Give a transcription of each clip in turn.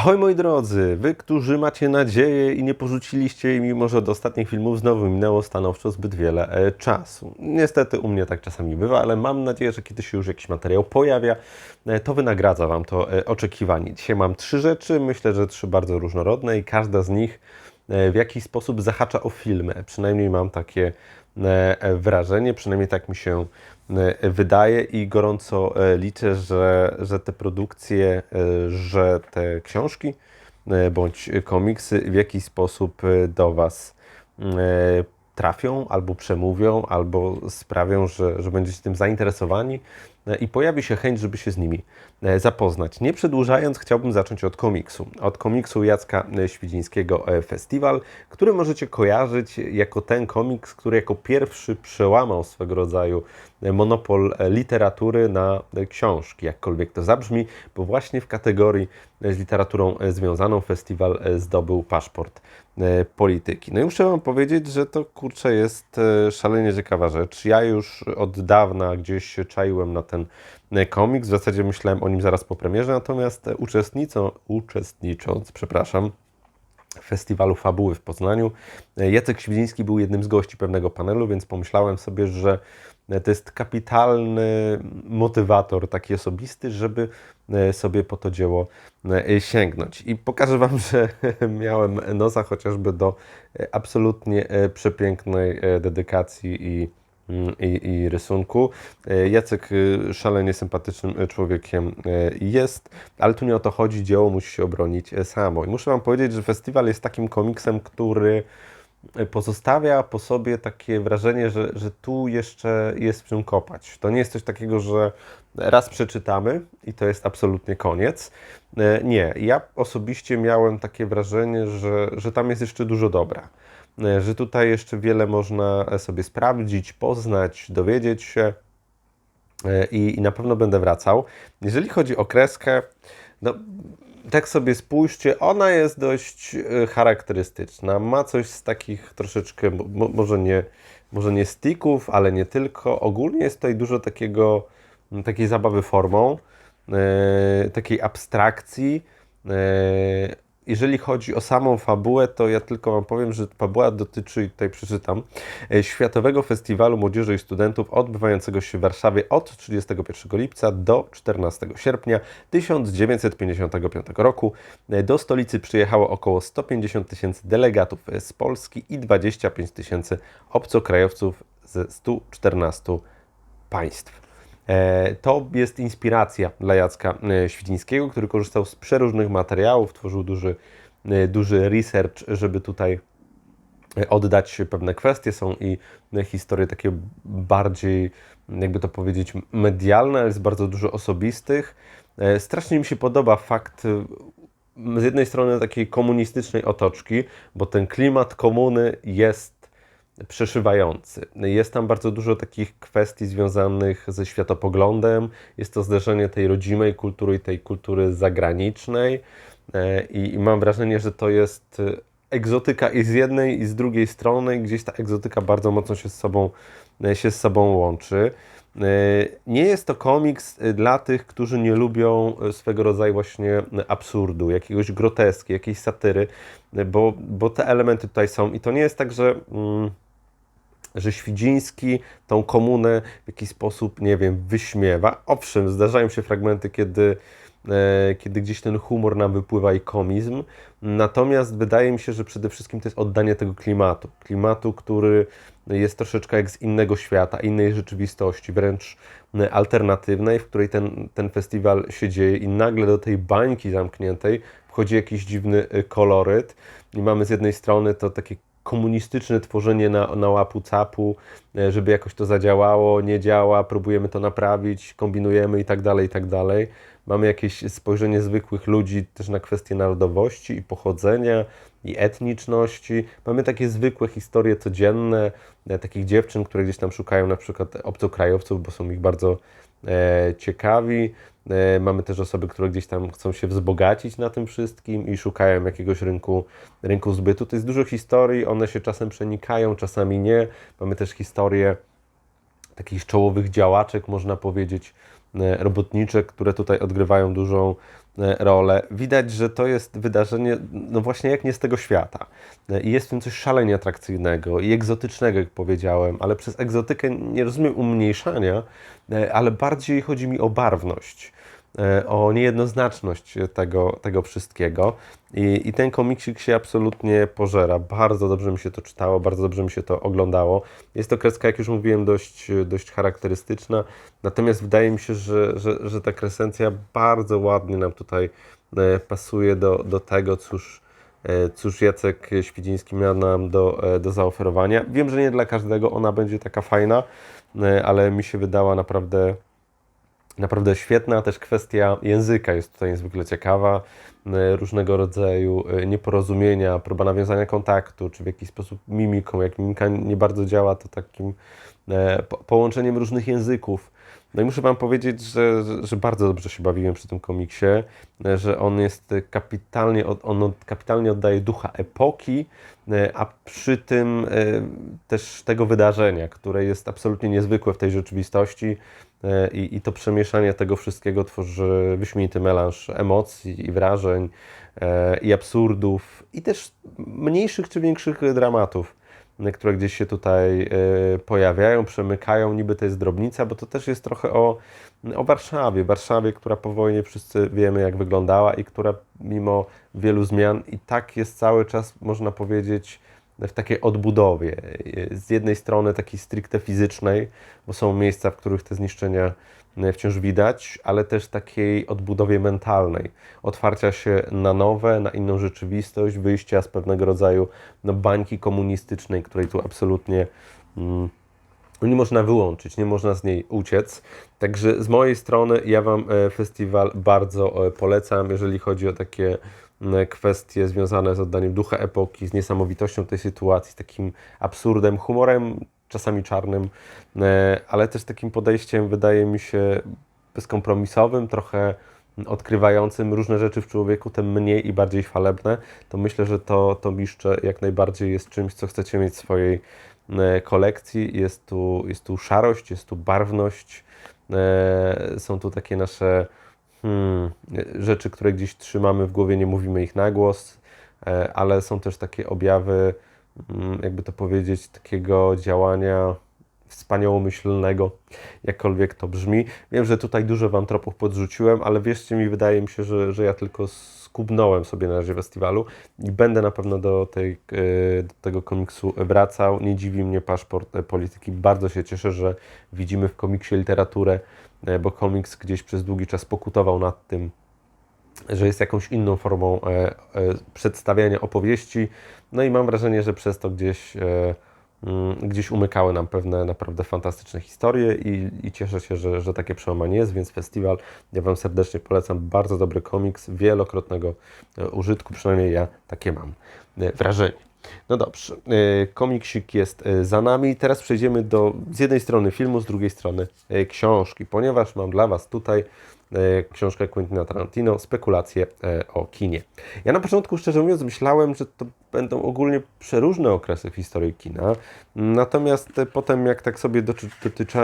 Ahoj moi drodzy, wy, którzy macie nadzieję i nie porzuciliście jej, mimo że od ostatnich filmów znowu minęło stanowczo zbyt wiele e, czasu. Niestety u mnie tak czasami bywa, ale mam nadzieję, że kiedy się już jakiś materiał pojawia, e, to wynagradza Wam to e, oczekiwanie. Dzisiaj mam trzy rzeczy, myślę, że trzy bardzo różnorodne i każda z nich w jakiś sposób zahacza o filmy. Przynajmniej mam takie wrażenie, przynajmniej tak mi się wydaje i gorąco e, liczę, że, że te produkcje, e, że te książki e, bądź komiksy w jakiś sposób e, do Was e, trafią, albo przemówią, albo sprawią, że, że będziecie tym zainteresowani e, i pojawi się chęć, żeby się z nimi e, zapoznać. Nie przedłużając, chciałbym zacząć od komiksu. Od komiksu Jacka e, Świdzińskiego e, Festiwal, który możecie kojarzyć jako ten komiks, który jako pierwszy przełamał swego rodzaju e, monopol e, literatury na e, książki, jakkolwiek to zabrzmi, bo właśnie w kategorii e, z literaturą e, związaną festiwal e, zdobył paszport e, polityki. No i muszę Wam powiedzieć, że to kurczę jest e, szalenie ciekawa rzecz. Ja już od dawna gdzieś czaiłem na ten e, komiks, w zasadzie myślałem o nim zaraz po premierze, natomiast e, uczestnicą, uczestnicząc, przepraszam, festiwalu Fabuły w Poznaniu. E, Jacek Świdziński był jednym z gości pewnego panelu, więc pomyślałem sobie, że e, to jest kapitalny motywator taki osobisty, żeby e, sobie po to dzieło e, sięgnąć. I pokażę Wam, że miałem nosa chociażby do e, absolutnie e, przepięknej e, dedykacji i i, i rysunku. E, Jacek e, szalenie sympatycznym e, człowiekiem jest, ale tu nie o to chodzi, dzieło musi się obronić samo. I muszę Wam powiedzieć, że festiwal jest takim komiksem, który pozostawia po sobie takie wrażenie, że, że tu jeszcze jest w czym kopać. To nie jest coś takiego, że raz przeczytamy i to jest absolutnie koniec. Nie, ja osobiście miałem takie wrażenie, że, że tam jest jeszcze dużo dobra. E, Że tutaj jeszcze wiele można sobie sprawdzić, poznać, dowiedzieć się e, i, i na pewno będę wracał. Jeżeli chodzi o kreskę, no tak sobie spójrzcie, ona jest dość e, charakterystyczna. Ma coś z takich troszeczkę, mo, może nie, może nie sticków, ale nie tylko. Ogólnie jest tutaj dużo takiego, takiej zabawy formą, e, takiej abstrakcji. E, jeżeli chodzi o samą fabułę, to ja tylko Wam powiem, że fabuła dotyczy, tutaj przeczytam, e, Światowego Festiwalu Młodzieży i Studentów odbywającego się w Warszawie od 31 lipca do 14 sierpnia 1955 roku. E, Do stolicy przyjechało około 150 tysięcy delegatów z Polski i 25 tysięcy obcokrajowców ze 114 państw. E, To jest inspiracja dla Jacka e, Świdzińskiego, który korzystał z przeróżnych materiałów, tworzył duży, e, duży research, żeby tutaj oddać pewne kwestie. Są i historie takie bardziej, jakby to powiedzieć, medialne, ale jest bardzo dużo osobistych. Strasznie mi się podoba fakt z jednej strony takiej komunistycznej otoczki, bo ten klimat komuny jest przeszywający. Jest tam bardzo dużo takich kwestii związanych ze światopoglądem. Jest to zderzenie tej rodzimej kultury i tej kultury zagranicznej. E, I, i mam wrażenie, że to jest e, egzotyka i z jednej, i z drugiej strony. Gdzieś ta egzotyka bardzo mocno się z sobą, e, się z sobą łączy. E, Nie jest to komiks e, dla tych, którzy nie lubią e, swego rodzaju właśnie absurdu, jakiegoś groteski, jakiejś satyry, bo, bo te elementy tutaj są. I to nie jest tak, że. Mm, że Świdziński tą komunę w jakiś sposób, nie wiem, wyśmiewa. Owszem, zdarzają się fragmenty, kiedy, kiedy gdzieś ten humor nam wypływa i komizm, natomiast wydaje mi się, że przede wszystkim to jest oddanie tego klimatu. Klimatu, który jest troszeczkę jak z innego świata, innej rzeczywistości, wręcz e, alternatywnej, w której ten, ten festiwal się dzieje i nagle do tej bańki zamkniętej wchodzi jakiś dziwny e, koloryt i mamy z jednej strony to takie komunistyczne tworzenie na, na łapu capu, e, żeby jakoś to zadziałało, nie działa, próbujemy to naprawić, kombinujemy i tak dalej, i tak dalej. Mamy jakieś spojrzenie zwykłych ludzi też na kwestie narodowości i pochodzenia i etniczności. Mamy takie zwykłe historie codzienne, e, takich dziewczyn, które gdzieś tam szukają na przykład obcokrajowców, bo są ich bardzo e, ciekawi. E, Mamy też osoby, które gdzieś tam chcą się wzbogacić na tym wszystkim i szukają jakiegoś rynku, rynku zbytu. To jest dużo historii, one się czasem przenikają, czasami nie. Mamy też historię takich czołowych działaczek, można powiedzieć, e, robotniczek, które tutaj odgrywają dużą e, rolę. Widać, że to jest wydarzenie, no właśnie jak nie z tego świata. E, I jest w tym coś szalenie atrakcyjnego i egzotycznego, jak powiedziałem, ale przez egzotykę nie rozumiem umniejszania, ale bardziej chodzi mi o barwność o niejednoznaczność tego, tego wszystkiego. I, I ten komiksik się absolutnie pożera. Bardzo dobrze mi się to czytało, bardzo dobrze mi się to oglądało. Jest to kreska, jak już mówiłem, dość, dość charakterystyczna. Natomiast wydaje mi się, że, że, że ta kresencja bardzo ładnie nam tutaj e, pasuje do, do tego, cóż, e, cóż Jacek Świdziński miał nam do, e, do zaoferowania. Wiem, że nie dla każdego ona będzie taka fajna, ale mi się wydała naprawdę naprawdę świetna. Też kwestia języka jest tutaj niezwykle ciekawa. E, różnego rodzaju e, nieporozumienia, próba nawiązania kontaktu, czy w jakiś sposób mimiką. Jak mimika nie bardzo działa, to takim e, połączeniem różnych języków. No i muszę Wam powiedzieć, że, że, bardzo dobrze się bawiłem przy tym komiksie, że on jest kapitalnie, on kapitalnie oddaje ducha epoki, a przy tym też tego wydarzenia, które jest absolutnie niezwykłe w tej rzeczywistości. E, I, I to przemieszanie tego wszystkiego tworzy wyśmienity melanż emocji i wrażeń, e, i absurdów, i też mniejszych czy większych dramatów, które gdzieś się tutaj e, pojawiają, przemykają. Niby to jest drobnica, bo to też jest trochę o, o Warszawie. Warszawie, która po wojnie wszyscy wiemy, jak wyglądała i która mimo wielu zmian i tak jest cały czas, można powiedzieć, w takiej odbudowie. Z jednej strony takiej stricte fizycznej, bo są miejsca, w których te zniszczenia e, wciąż widać, ale też takiej odbudowie mentalnej, otwarcia się na nowe, na inną rzeczywistość, wyjścia z pewnego rodzaju no, bańki komunistycznej, której tu absolutnie mm, nie można wyłączyć, nie można z niej uciec. Także z mojej strony ja Wam e, festiwal bardzo e, polecam, jeżeli chodzi o takie kwestie związane z oddaniem ducha epoki, z niesamowitością tej sytuacji, takim absurdem, humorem, czasami czarnym, ale też takim podejściem, wydaje mi się, bezkompromisowym, trochę odkrywającym różne rzeczy w człowieku, tym mniej i bardziej chwalebne, to myślę, że to, to miszcze jak najbardziej jest czymś, co chcecie mieć w swojej kolekcji. Jest tu, jest tu szarość, jest tu barwność, są tu takie nasze hmm, rzeczy, które gdzieś trzymamy w głowie, nie mówimy ich na głos, e, ale są też takie objawy, hmm, jakby to powiedzieć, takiego działania wspaniałomyślnego, jakkolwiek to brzmi. Wiem, że tutaj dużo Wam tropów podrzuciłem, ale wierzcie mi, wydaje mi się, że, że ja tylko skubnąłem sobie na razie festiwalu i będę na pewno do, tej, e, do tego komiksu wracał. Nie dziwi mnie paszport polityki. Bardzo się cieszę, że widzimy w komiksie literaturę E, bo komiks gdzieś przez długi czas pokutował nad tym, że jest jakąś inną formą e, e, przedstawiania opowieści. No i mam wrażenie, że przez to gdzieś, mm, gdzieś umykały nam pewne naprawdę fantastyczne historie i, i cieszę się, że, że takie przełamanie jest, więc festiwal ja Wam serdecznie polecam. Bardzo dobry komiks, wielokrotnego użytku, przynajmniej ja takie mam wrażenie. No dobrze, e, komiksik jest e, za nami. Teraz przejdziemy do z jednej strony filmu, z drugiej strony e, książki, ponieważ mam dla Was tutaj książkę Quentina Tarantino, Spekulacje o kinie. Ja na początku, szczerze mówiąc, myślałem, że to będą ogólnie przeróżne okresy w historii kina, natomiast potem jak tak sobie doczy, dotyczy,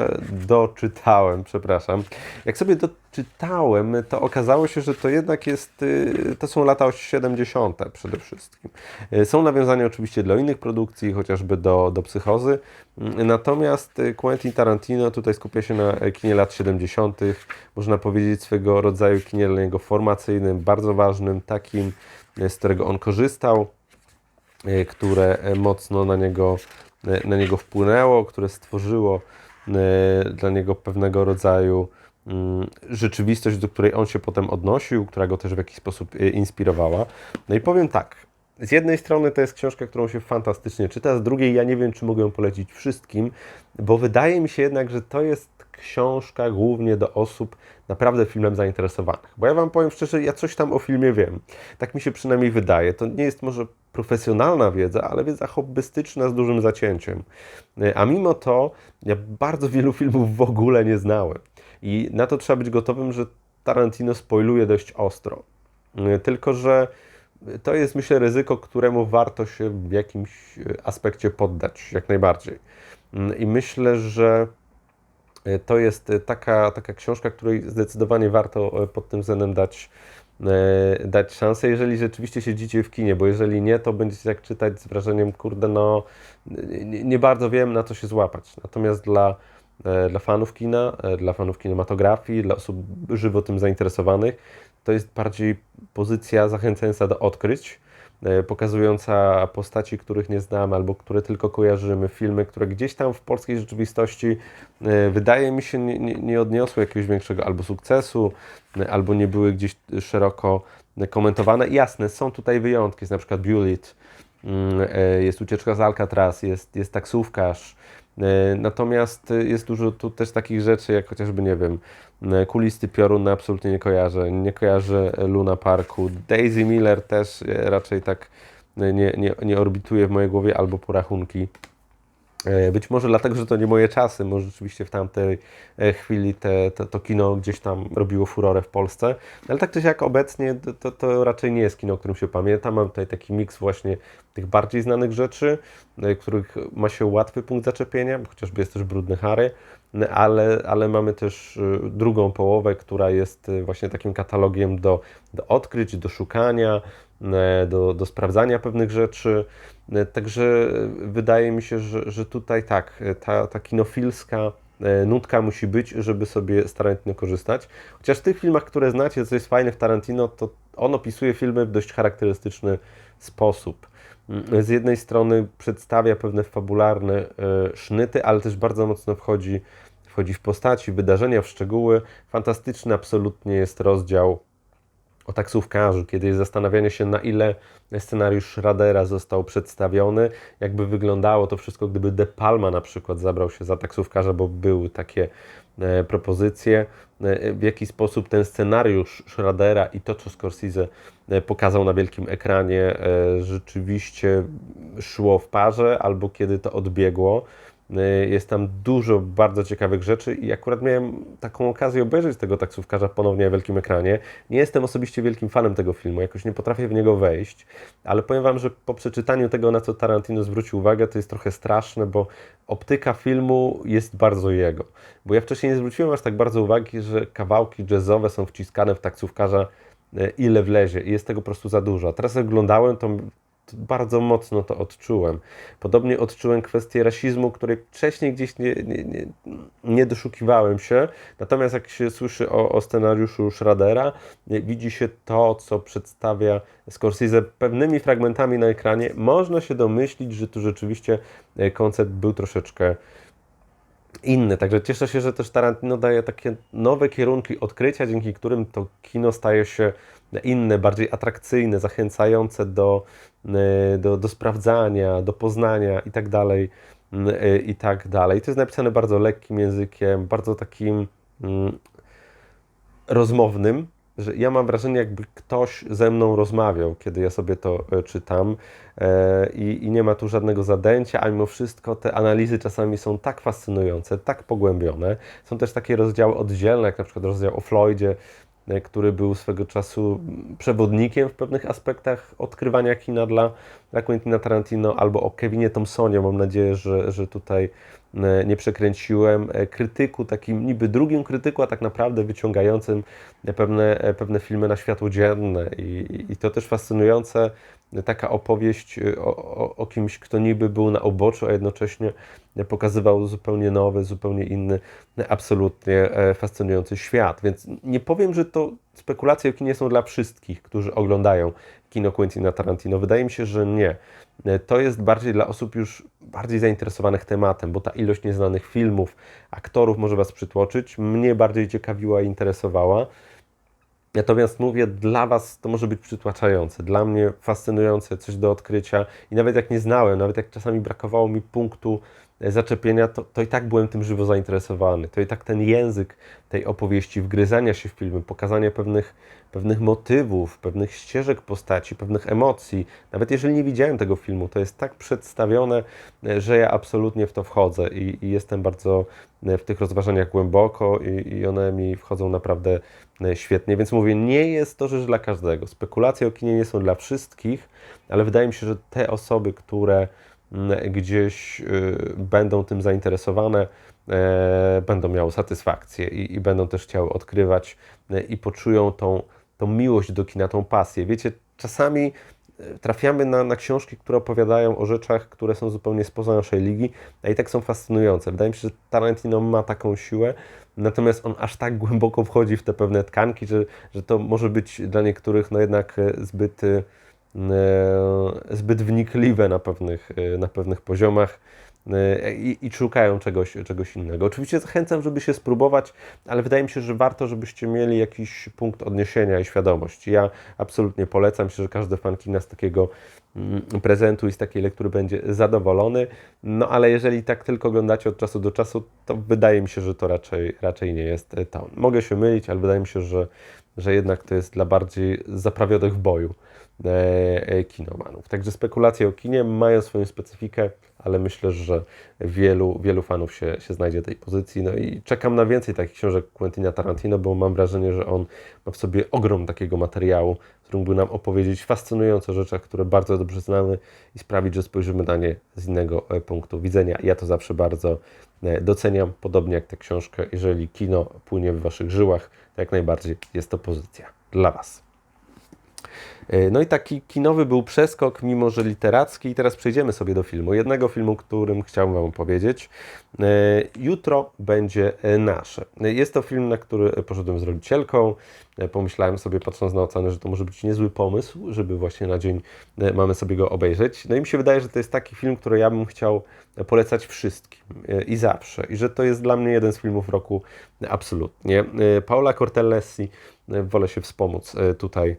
doczytałem, przepraszam, jak sobie doczytałem, to okazało się, że to jednak jest, y, to są lata 70. przede wszystkim. Y, są nawiązania oczywiście dla innych produkcji, chociażby do, do psychozy, natomiast Quentin Tarantino tutaj skupia się na kinie lat 70., można powiedzieć swego rodzaju kinie dla niego formacyjnym, bardzo ważnym, takim, z którego on korzystał. E, które e, mocno na niego, e, na niego wpłynęło, które stworzyło dla niego pewnego rodzaju mm, rzeczywistość, do której on się potem odnosił, która go też w jakiś sposób inspirowała. No i powiem tak, z jednej strony to jest książka, którą się fantastycznie czyta, z drugiej ja nie wiem, czy mogę ją polecić wszystkim, bo wydaje mi się jednak, że to jest książka głównie do osób naprawdę filmem zainteresowanych. Bo ja Wam powiem szczerze, ja coś tam o filmie wiem. Tak mi się przynajmniej wydaje. To nie jest może profesjonalna wiedza, ale wiedza hobbystyczna z dużym zacięciem. A mimo to ja bardzo wielu filmów w ogóle nie znałem. I na to trzeba być gotowym, że Tarantino spoiluje dość ostro. Tylko, że to jest myślę ryzyko, któremu warto się w jakimś aspekcie poddać, jak najbardziej. I myślę, że E, To jest e, taka, taka książka, której zdecydowanie warto e, pod tym względem dać, e, dać szansę, jeżeli rzeczywiście siedzicie w kinie, bo jeżeli nie, to będziecie tak czytać z wrażeniem, kurde, no nie, bardzo wiem na co się złapać. Natomiast dla, e, dla fanów kina, e, dla fanów kinematografii, dla osób żywo tym zainteresowanych, to jest bardziej pozycja zachęcająca do odkryć, e, pokazująca postaci, których nie znamy albo które tylko kojarzymy, filmy, które gdzieś tam w polskiej rzeczywistości e, wydaje mi się nie, nie, odniosły jakiegoś większego albo sukcesu, e, albo nie były gdzieś szeroko komentowane. Jasne, są tutaj wyjątki, jest na przykład Bullet, mm, e, jest ucieczka z Alcatraz, jest, jest taksówkarz, E, Natomiast e, jest dużo tu też takich rzeczy, jak chociażby, nie wiem, e, kulisty piorun absolutnie nie kojarzę. Nie kojarzę Luna Parku. Daisy Miller też e, raczej tak e, nie, nie, nie orbituje w mojej głowie, albo porachunki. E, Być może dlatego, że to nie moje czasy, może rzeczywiście w tamtej e, chwili te, te, to kino gdzieś tam robiło furorę w Polsce, ale tak czy siak obecnie to, to, raczej nie jest kino, o którym się pamiętam. Mam tutaj taki miks właśnie tych bardziej znanych rzeczy, e, których ma się łatwy punkt zaczepienia, chociażby jest też Brudny Harry, ale, ale mamy też e, drugą połowę, która jest e, właśnie takim katalogiem do, do odkryć, do szukania, e, do, do sprawdzania pewnych rzeczy. Także wydaje mi się, że, że tutaj tak, ta, ta kinofilska nutka musi być, żeby sobie z Tarantino korzystać. Chociaż w tych filmach, które znacie, co jest fajne w Tarantino, to on opisuje filmy w dość charakterystyczny sposób. Mm, Z jednej strony przedstawia pewne fabularne e, sznyty, ale też bardzo mocno wchodzi, wchodzi w postaci, wydarzenia, w szczegóły. Fantastyczny absolutnie jest rozdział o taksówkarzu, kiedy jest zastanawianie się, na ile scenariusz Schradera został przedstawiony, jakby wyglądało to wszystko, gdyby De Palma na przykład zabrał się za taksówkarza, bo były takie propozycje, e, w jaki sposób ten scenariusz Schradera i to, co Scorsese e, pokazał na wielkim ekranie, e, rzeczywiście szło w parze, albo kiedy to odbiegło. Y, Jest tam dużo bardzo ciekawych rzeczy i akurat miałem taką okazję obejrzeć tego taksówkarza ponownie na wielkim ekranie. Nie jestem osobiście wielkim fanem tego filmu, jakoś nie potrafię w niego wejść, ale powiem Wam, że po przeczytaniu tego, na co Tarantino zwrócił uwagę, to jest trochę straszne, bo optyka filmu jest bardzo jego. Bo ja wcześniej nie zwróciłem aż tak bardzo uwagi, że kawałki jazzowe są wciskane w taksówkarza e, ile wlezie i jest tego po prostu za dużo. A teraz jak oglądałem, to bardzo mocno to odczułem. Podobnie odczułem kwestię rasizmu, której wcześniej gdzieś nie, nie, nie, nie doszukiwałem się. Natomiast jak się słyszy o, o scenariuszu Schradera, widzi się to, co przedstawia Scorsese pewnymi fragmentami na ekranie, można się domyślić, że tu rzeczywiście e, koncept był troszeczkę inny. Także cieszę się, że też Tarantino daje takie nowe kierunki odkrycia, dzięki którym to kino staje się inne, bardziej atrakcyjne, zachęcające do, y, do, do sprawdzania, do poznania i tak dalej, y, i tak dalej. To jest napisane bardzo lekkim językiem, bardzo takim mm, rozmownym, że ja mam wrażenie, jakby ktoś ze mną rozmawiał, kiedy ja sobie to e, czytam e, i, i nie ma tu żadnego zadęcia, a mimo wszystko te analizy czasami są tak fascynujące, tak pogłębione. Są też takie rozdziały oddzielne, jak na przykład rozdział o Floydzie, e, który był swego czasu przewodnikiem w pewnych aspektach odkrywania kina dla, dla Quentina Tarantino, albo o Kevinie Thompsonie. Mam nadzieję, że, że tutaj nie przekręciłem. E, Krytyku, takim niby drugim krytyku, a tak naprawdę wyciągającym pewne, e, pewne filmy na światło dzienne. I, i- to też fascynujące, e, taka opowieść e, o, o, o kimś, kto niby był na uboczu, a jednocześnie pokazywał zupełnie nowy, zupełnie inny, e, absolutnie e, fascynujący świat. Więc nie powiem, że to spekulacje o kinie są dla wszystkich, którzy oglądają kino Quentina Tarantino. Wydaje mi się, że nie. E, To jest bardziej dla osób już bardziej zainteresowanych tematem, bo ta ilość nieznanych filmów, aktorów może Was przytłoczyć. Mnie bardziej ciekawiła i interesowała. Natomiast mówię, dla Was to może być przytłaczające, dla mnie fascynujące, coś do odkrycia i nawet jak nie znałem, nawet jak czasami brakowało mi punktu zaczepienia, to, to i tak byłem tym żywo zainteresowany. To i tak ten język tej opowieści, wgryzania się w filmy, pokazania pewnych, pewnych motywów, pewnych ścieżek postaci, pewnych emocji, nawet jeżeli nie widziałem tego filmu, to jest tak przedstawione, e, że ja absolutnie w to wchodzę i, i jestem bardzo e, w tych rozważaniach głęboko i, i one mi wchodzą naprawdę e, świetnie, więc mówię, nie jest to rzecz dla każdego. Spekulacje o kinie nie są dla wszystkich, ale wydaje mi się, że te osoby, które gdzieś y, będą tym zainteresowane, e, będą miały satysfakcję i, i będą też chciały odkrywać e, i poczują tą, tą miłość do kina, tą pasję. Wiecie, czasami e, trafiamy na, na książki, które opowiadają o rzeczach, które są zupełnie spoza naszej ligi, a i tak są fascynujące. Wydaje mi się, że Tarantino ma taką siłę, natomiast on aż tak głęboko wchodzi w te pewne tkanki, że, że to może być dla niektórych no jednak zbyt, zbyt wnikliwe na pewnych, e, na pewnych poziomach. E, I, i szukają czegoś, czegoś innego. Oczywiście zachęcam, żeby się spróbować, ale wydaje mi się, że warto, żebyście mieli jakiś punkt odniesienia i świadomość. Ja absolutnie polecam się, że każdy fan kina z takiego mm, prezentu i z takiej lektury będzie zadowolony. No ale jeżeli tak tylko oglądacie od czasu do czasu, to wydaje mi się, że to raczej, raczej nie jest to. Mogę się mylić, ale wydaje mi się, że, że jednak to jest dla bardziej zaprawionych w boju e, e, kinomanów. Także spekulacje o kinie mają swoją specyfikę, ale myślę, że wielu, wielu fanów się, się znajdzie tej pozycji. No i czekam na więcej takich książek Quentina Tarantino, bo mam wrażenie, że on ma w sobie ogrom takiego materiału, który mógłby nam opowiedzieć fascynujące rzeczy, które bardzo dobrze znamy i sprawić, że spojrzymy na nie z innego e, punktu widzenia. Ja to zawsze bardzo e, doceniam, podobnie jak tę książkę. Jeżeli kino płynie w Waszych żyłach, to jak najbardziej jest to pozycja dla Was. E, no i taki kinowy był przeskok, mimo że literacki. I teraz przejdziemy sobie do filmu. Jednego filmu, którym chciałbym Wam powiedzieć. E, jutro będzie e, nasze. Jest to film, na który poszedłem z rodzicielką. Pomyślałem sobie, patrząc na ocenę, że to może być niezły pomysł, żeby właśnie na dzień mamy sobie go obejrzeć. No i mi się wydaje, że to jest taki film, który ja bym chciał polecać wszystkim i zawsze. I że to jest dla mnie jeden z filmów roku absolutnie. Paula Cortellesi, wolę się wspomóc tutaj E, e,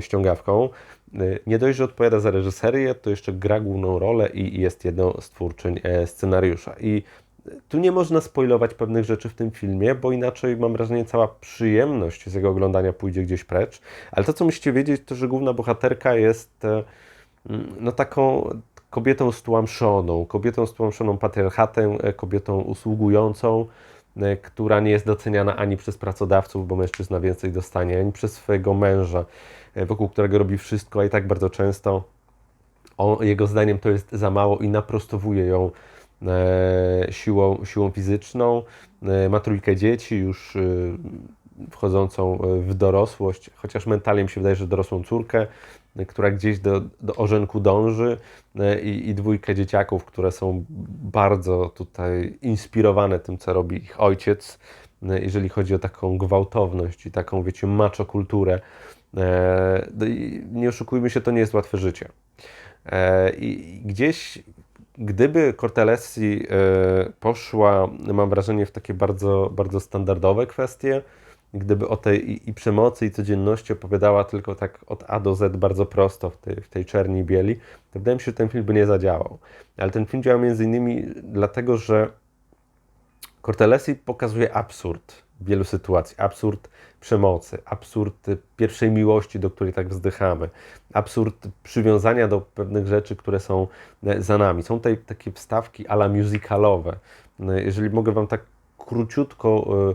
ściągawką. E, nie dość, że odpowiada za reżyserię, to jeszcze gra główną rolę i jest jedną z twórczyń scenariusza. I tu nie można spoilować pewnych rzeczy w tym filmie, bo inaczej mam wrażenie cała przyjemność z jego oglądania pójdzie gdzieś precz. Ale to, co musicie wiedzieć, to, że główna bohaterka jest no taką kobietą stłamszoną, kobietą stłamszoną patriarchatem, kobietą usługującą, E, która nie jest doceniana ani przez pracodawców, bo mężczyzna więcej dostanie, ani przez swojego męża, e, wokół którego robi wszystko, a i tak bardzo często on, jego zdaniem to jest za mało i naprostowuje ją e, siłą, siłą fizyczną. E, ma trójkę dzieci, już e, wchodzącą w dorosłość, chociaż mentalnie mi się wydaje, że dorosłą córkę która gdzieś do, do orzenku dąży e, i, i dwójkę dzieciaków, które są bardzo tutaj inspirowane tym, co robi ich ojciec, e, jeżeli chodzi o taką gwałtowność i taką, wiecie, macho kulturę. E, no nie oszukujmy się, to nie jest łatwe życie. I gdzieś, gdyby Cortelesi poszła, mam wrażenie, w takie bardzo, bardzo standardowe kwestie, gdyby o tej i, i, przemocy, i codzienności opowiadała tylko tak od A do Z bardzo prosto w tej, w tej czerni bieli, to wydaje mi się, że ten film by nie zadziałał. Ale ten film działa między innymi dlatego, że Cortelesi pokazuje absurd wielu sytuacji. Absurd przemocy, absurd pierwszej miłości, do której tak wzdychamy, absurd przywiązania do pewnych rzeczy, które są e, za nami. Są tutaj takie wstawki ala musicalowe. E, jeżeli mogę Wam tak króciutko Mm,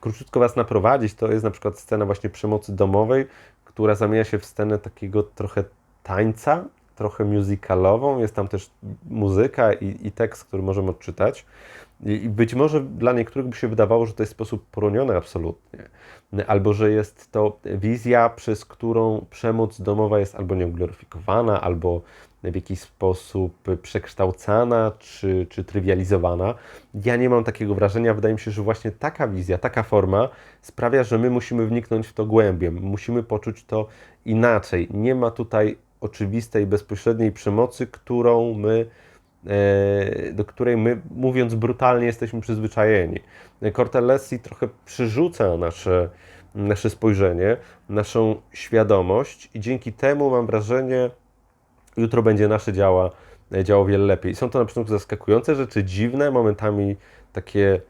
króciutko Was naprowadzić, to jest na przykład scena właśnie przemocy domowej, która zamienia się w scenę takiego trochę tańca, trochę musicalową. Jest tam też muzyka i, i tekst, który możemy odczytać. I być może dla niektórych by się wydawało, że to jest sposób poroniony absolutnie, albo że jest to wizja, przez którą przemoc domowa jest albo nieugloryfikowana, albo w jakiś sposób przekształcana czy, czy trywializowana. Ja nie mam takiego wrażenia. Wydaje mi się, że właśnie taka wizja, taka forma sprawia, że my musimy wniknąć w to głębiej, musimy poczuć to inaczej. Nie ma tutaj oczywistej, bezpośredniej przemocy, którą my e, do której my, mówiąc brutalnie, jesteśmy przyzwyczajeni. Cortellesi trochę przerzuca nasze, nasze spojrzenie, naszą świadomość i dzięki temu mam wrażenie, jutro będzie nasze działa, e, działo wiele lepiej. Są to na początku zaskakujące rzeczy, dziwne, momentami takie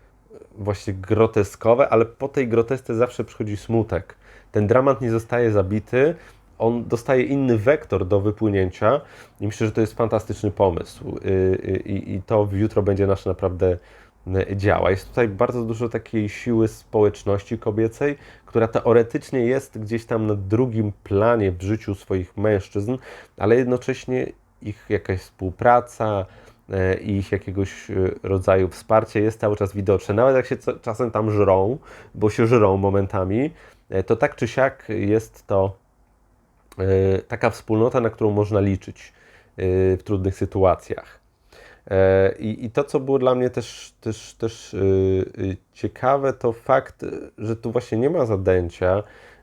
właśnie groteskowe, ale po tej grotesce zawsze przychodzi smutek. Ten dramat nie zostaje zabity, on dostaje inny wektor do wypłynięcia i myślę, że to jest fantastyczny pomysł. Y, y, I, i to jutro będzie nasze naprawdę działa. Jest tutaj bardzo dużo takiej siły społeczności kobiecej, która teoretycznie jest gdzieś tam na drugim planie w życiu swoich mężczyzn, ale jednocześnie ich jakaś współpraca, e, ich jakiegoś e, rodzaju wsparcie jest cały czas widoczne. Nawet jak się czasem tam żrą, bo się żrą momentami, e, to tak czy siak jest to taka wspólnota, na którą można liczyć w trudnych sytuacjach. I, I, to, co było dla mnie też, też, też ciekawe, to fakt, że tu właśnie nie ma zadęcia,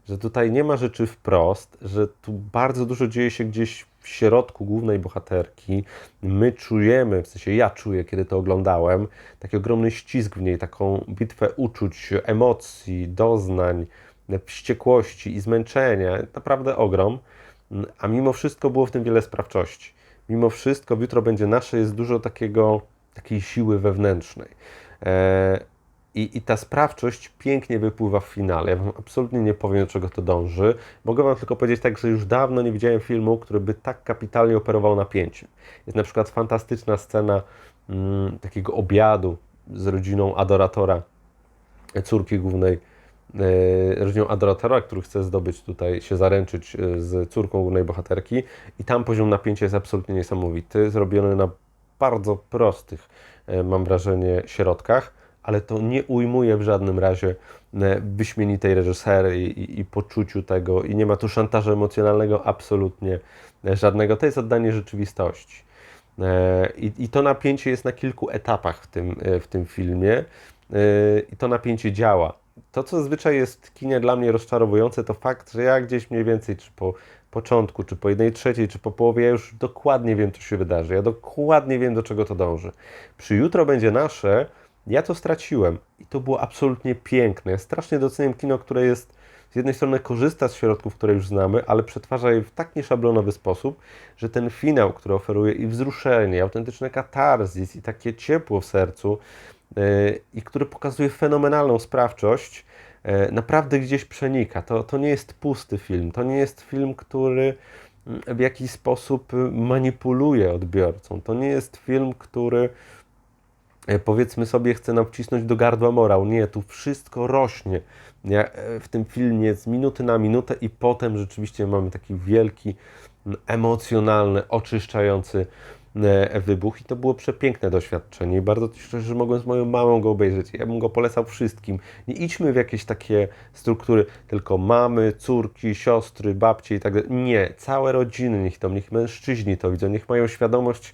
że tutaj nie ma rzeczy wprost, że tu bardzo dużo dzieje się gdzieś w środku głównej bohaterki. My czujemy, w sensie ja czuję, kiedy to oglądałem, taki ogromny ścisk w niej, taką bitwę uczuć, emocji, doznań, wściekłości i zmęczenia. Naprawdę ogrom. A mimo wszystko było w tym wiele sprawczości. Mimo wszystko jutro będzie nasze, jest dużo takiego, takiej siły wewnętrznej. E, i, I ta sprawczość pięknie wypływa w finale. Ja Wam absolutnie nie powiem, do czego to dąży. Mogę Wam tylko powiedzieć tak, że już dawno nie widziałem filmu, który by tak kapitalnie operował napięciem. Jest na przykład fantastyczna scena mm, takiego obiadu z rodziną adoratora, córki głównej, rodziną adoratora, który chce zdobyć tutaj, się zaręczyć e, z córką głównej bohaterki. I tam poziom napięcia jest absolutnie niesamowity, zrobiony na bardzo prostych, e, mam wrażenie, środkach ale to nie ujmuje w żadnym razie e, wyśmienitej reżysery i, i, i, poczuciu tego i nie ma tu szantażu emocjonalnego absolutnie e, żadnego. To jest oddanie rzeczywistości. E, I, I, to napięcie jest na kilku etapach w tym, w tym filmie i to napięcie działa. To, co zazwyczaj jest w kinie dla mnie rozczarowujące, to fakt, że ja gdzieś mniej więcej, czy po początku, czy po jednej trzeciej, czy po połowie, ja już dokładnie wiem, co się wydarzy. Ja dokładnie wiem, do czego to dąży. Przy jutro będzie nasze, ja to straciłem i to było absolutnie piękne. Ja strasznie doceniam kino, które jest z jednej strony korzysta z środków, które już znamy, ale przetwarza je w tak nieszablonowy sposób, że ten finał, który oferuje i wzruszenie, i autentyczne katarzis, i takie ciepło w sercu, i który pokazuje fenomenalną sprawczość, yy, naprawdę gdzieś przenika. To, to nie jest pusty film, to nie jest film, który mm, w jakiś sposób manipuluje odbiorcą. To nie jest film, który E, powiedzmy sobie, chce nam wcisnąć do gardła morał. Nie, tu wszystko rośnie e, w tym filmie z minuty na minutę i potem rzeczywiście mamy taki wielki, emocjonalny, oczyszczający e, wybuch i to było przepiękne doświadczenie. I bardzo szczerze, że mogłem z moją mamą go obejrzeć. Ja bym go polecał wszystkim. Nie idźmy w jakieś takie struktury, tylko mamy, córki, siostry, babcie i tak dalej. Nie, całe rodziny niech to, niech mężczyźni to widzą, niech mają świadomość,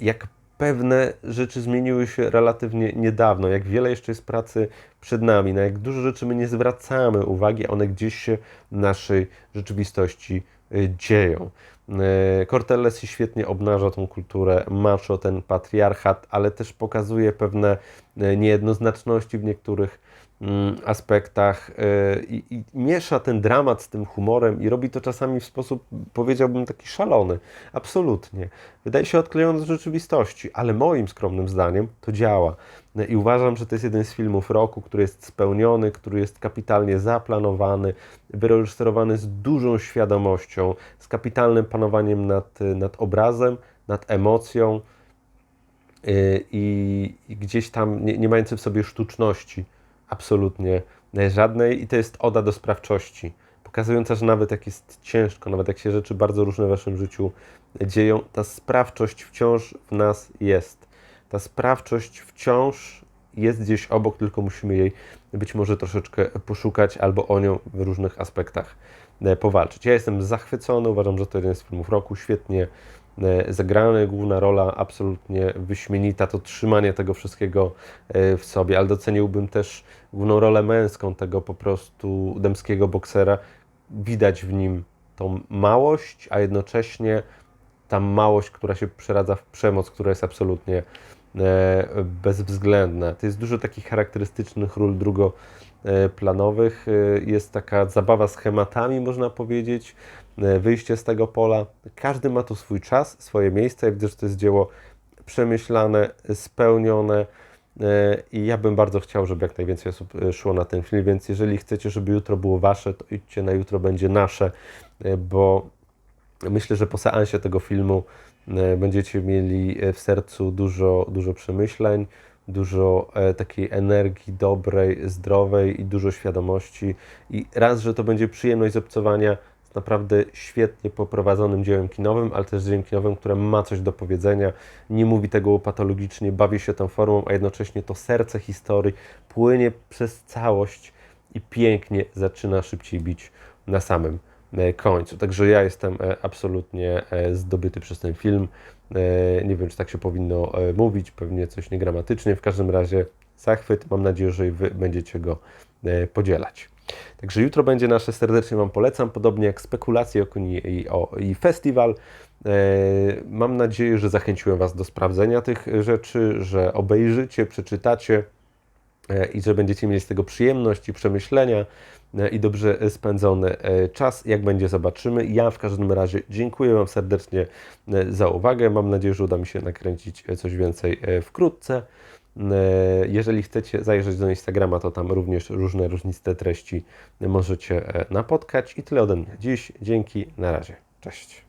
jak pewne rzeczy zmieniły się relatywnie niedawno, jak wiele jeszcze jest pracy przed nami, na jak dużo rzeczy my nie zwracamy uwagi, a one gdzieś się naszej rzeczywistości dzieją. Y, Cortelles świetnie obnaża tą kulturę macho, ten patriarchat, ale też pokazuje pewne y, niejednoznaczności w niektórych Mm, aspektach i, i, miesza ten dramat z tym humorem i robi to czasami w sposób, powiedziałbym, taki szalony. Absolutnie. Wydaje się odklejony z rzeczywistości, ale moim skromnym zdaniem to działa. I uważam, że to jest jeden z filmów roku, który jest spełniony, który jest kapitalnie zaplanowany, wyreżyserowany z dużą świadomością, z kapitalnym panowaniem nad, nad obrazem, nad emocją e, i, i gdzieś tam nie, nie mający w sobie sztuczności absolutnie żadnej i to jest oda do sprawczości, pokazująca, że nawet jak jest ciężko, nawet jak się rzeczy bardzo różne w waszym życiu dzieją, ta sprawczość wciąż w nas jest. Ta sprawczość wciąż jest gdzieś obok, tylko musimy jej być może troszeczkę poszukać albo o nią w różnych aspektach e, powalczyć. Ja jestem zachwycony, uważam, że to jeden z filmów roku, świetnie E, zagrany, główna rola absolutnie wyśmienita, to trzymanie tego wszystkiego e, w sobie, ale doceniłbym też główną rolę męską tego po prostu dębskiego boksera. Widać w nim tą małość, a jednocześnie ta małość, która się przeradza w przemoc, która jest absolutnie e, bezwzględna. To jest dużo takich charakterystycznych ról drugoplanowych. Jest taka zabawa schematami, można powiedzieć, E, wyjście z tego pola. Każdy ma tu swój czas, swoje miejsce. Ja widzę, że to jest dzieło przemyślane, spełnione e, i ja bym bardzo chciał, żeby jak najwięcej osób e, szło na ten film, więc jeżeli chcecie, żeby jutro było wasze, to idźcie na jutro będzie nasze, bo myślę, że po seansie tego filmu będziecie mieli w sercu dużo, dużo przemyśleń, dużo e, takiej energii dobrej, zdrowej i dużo świadomości. I raz, że to będzie przyjemność z obcowania z naprawdę świetnie poprowadzonym dziełem kinowym, ale też dziełem kinowym, które ma coś do powiedzenia, nie mówi tego patologicznie, bawi się tą formą, a jednocześnie to serce historii płynie przez całość i pięknie zaczyna szybciej bić na samym e, końcu. Także ja jestem e, absolutnie e, zdobyty przez ten film. E, Nie wiem, czy tak się powinno e, mówić, pewnie coś niegramatycznie. W każdym razie zachwyt. Mam nadzieję, że Wy będziecie go e, podzielać. Także jutro będzie nasze, serdecznie Wam polecam, podobnie jak spekulacje o koni i, o, i festiwal. E, Mam nadzieję, że zachęciłem Was do sprawdzenia tych rzeczy, że obejrzycie, przeczytacie e, i że będziecie mieli z tego przyjemność i przemyślenia e, i dobrze spędzony e, czas. Jak będzie, zobaczymy. Ja w każdym razie dziękuję Wam serdecznie e, za uwagę. Mam nadzieję, że uda mi się nakręcić e, coś więcej e, wkrótce. E, Jeżeli chcecie zajrzeć do Instagrama, to tam również różne różniste treści możecie e, napotkać. I tyle ode mnie dziś. Dzięki, na razie. Cześć.